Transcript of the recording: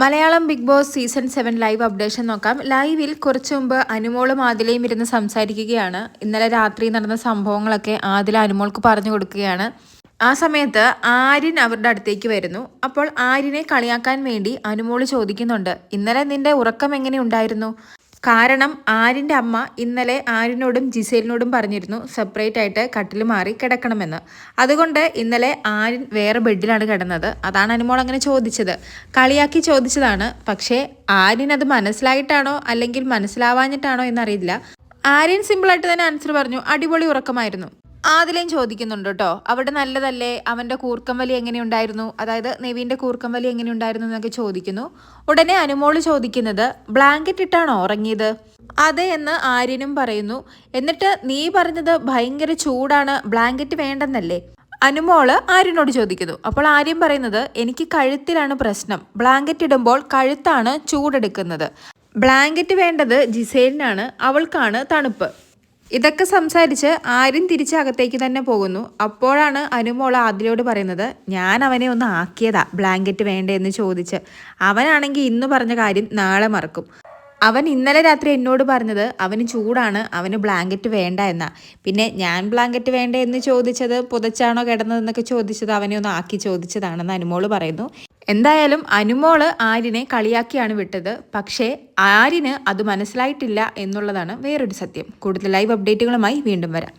Malayalam big boss season seven live updation നോക്കാം. ലൈവിൽ കുറച്ചു മുമ്പ് അനുമോളും ആദിലയും ഇരുന്ന് സംസാരിക്കുകയാണ്. ഇന്നലെ രാത്രി നടന്ന സംഭവങ്ങളൊക്കെ ആദില അനുമോൾക്ക് പറഞ്ഞു കൊടുക്കുകയാണ്. ആ സമയത്ത് ആര്യൻ അവരുടെ അടുത്തേക്ക് വരുന്നു. അപ്പോൾ ആര്യനെ കളിയാക്കാൻ വേണ്ടി അനുമോൾ ചോദിക്കുന്നുണ്ട്. ഇന്നലെ നിന്റെ ഉറക്കം എങ്ങനെ ഉണ്ടായിരുന്നു? കാരണം ആരിന്റെ അമ്മ ഇന്നലെ ആരിനോടും ജിസേലിനോടും പറഞ്ഞിരുന്നു സെപ്പറേറ്റ് ആയിട്ട് കട്ടിൽ മാറി കിടക്കണമെന്ന്. അതുകൊണ്ട് ഇന്നലെ ആരിൻ വേറെ ബെഡിലാണ് കിടന്നത്. അതാണ് അനുമോൾ അങ്ങനെ ചോദിച്ചത്. കളിയാക്കി ചോദിച്ചതാണ്. പക്ഷേ ആരിൻ അത് മനസ്സിലായിട്ടാണോ അല്ലെങ്കിൽ മനസ്സിലാവാഞ്ഞിട്ടാണോ എന്നറിയില്ല. ആര്യൻ സിമ്പിളായിട്ട് തന്നെ ആൻസർ പറഞ്ഞു. അടിപൊളി ഉറക്കമായിരുന്നു. ആദിലേം ചോദിക്കുന്നുണ്ട് കേട്ടോ. അവിടെ നല്ലതല്ലേ? അവന്റെ കൂർക്കം വലി എങ്ങനെയുണ്ടായിരുന്നു അതായത് നെവിന്റെ കൂർക്കം വലി എങ്ങനെയുണ്ടായിരുന്നു എന്നൊക്കെ ചോദിക്കുന്നു. ഉടനെ അനുമോൾ ചോദിക്കുന്നത് ബ്ലാങ്കറ്റ് ഇട്ടാണോ ഉറങ്ങിയത്? അതെ എന്ന് ആര്യനും പറയുന്നു. എന്നിട്ട് നീ പറഞ്ഞത് ഭയങ്കര ചൂടാണ്. ബ്ലാങ്കറ്റ് വേണ്ടെന്നല്ലേ? അനുമോൾ ആര്യനോട് ചോദിക്കുന്നു. അപ്പോൾ ആര്യൻ പറയുന്നത് എനിക്ക് കഴുത്തിലാണ് പ്രശ്നം. ബ്ലാങ്കറ്റ് ഇടുമ്പോൾ കഴുത്താണ് ചൂടെടുക്കുന്നത്. ബ്ലാങ്കറ്റ് വേണ്ടത് ജിസേലിനാണ്. അവൾക്കാണ് തണുപ്പ്. ഇതൊക്കെ സംസാരിച്ച് ആരും തിരിച്ച് അകത്തേക്ക് തന്നെ പോകുന്നു. അപ്പോഴാണ് അനുമോൾ ആദിലോട് പറയുന്നത് ഞാൻ അവനെ ഒന്ന് ആക്കിയതാ ബ്ലാങ്കറ്റ് വേണ്ടേ എന്ന് ചോദിച്ച്. അവനാണെങ്കിൽ ഇന്ന് പറഞ്ഞ കാര്യം നാളെ മറക്കും. അവൻ ഇന്നലെ രാത്രി എന്നോട് പറഞ്ഞത് അവന് ചൂടാണ് അവന് ബ്ലാങ്കറ്റ് വേണ്ട എന്നാ. പിന്നെ ഞാൻ ബ്ലാങ്കറ്റ് വേണ്ട എന്ന് ചോദിച്ചത് പുതച്ചാണോ കിടന്നതെന്നൊക്കെ ചോദിച്ചത് അവനെ ഒന്ന് ആക്കി ചോദിച്ചതാണെന്ന് അനുമോൾ പറയുന്നു. എന്തായാലും അനുമോൾ ആര്യനെ കളിയാക്കിയാണ് വിട്ടത്. പക്ഷേ ആര്യന് അത് മനസ്സിലായിട്ടില്ല എന്നുള്ളതാണ് വേറൊരു സത്യം. കൂടുതൽ ലൈവ് അപ്ഡേറ്റുകളുമായി വീണ്ടും വരാം.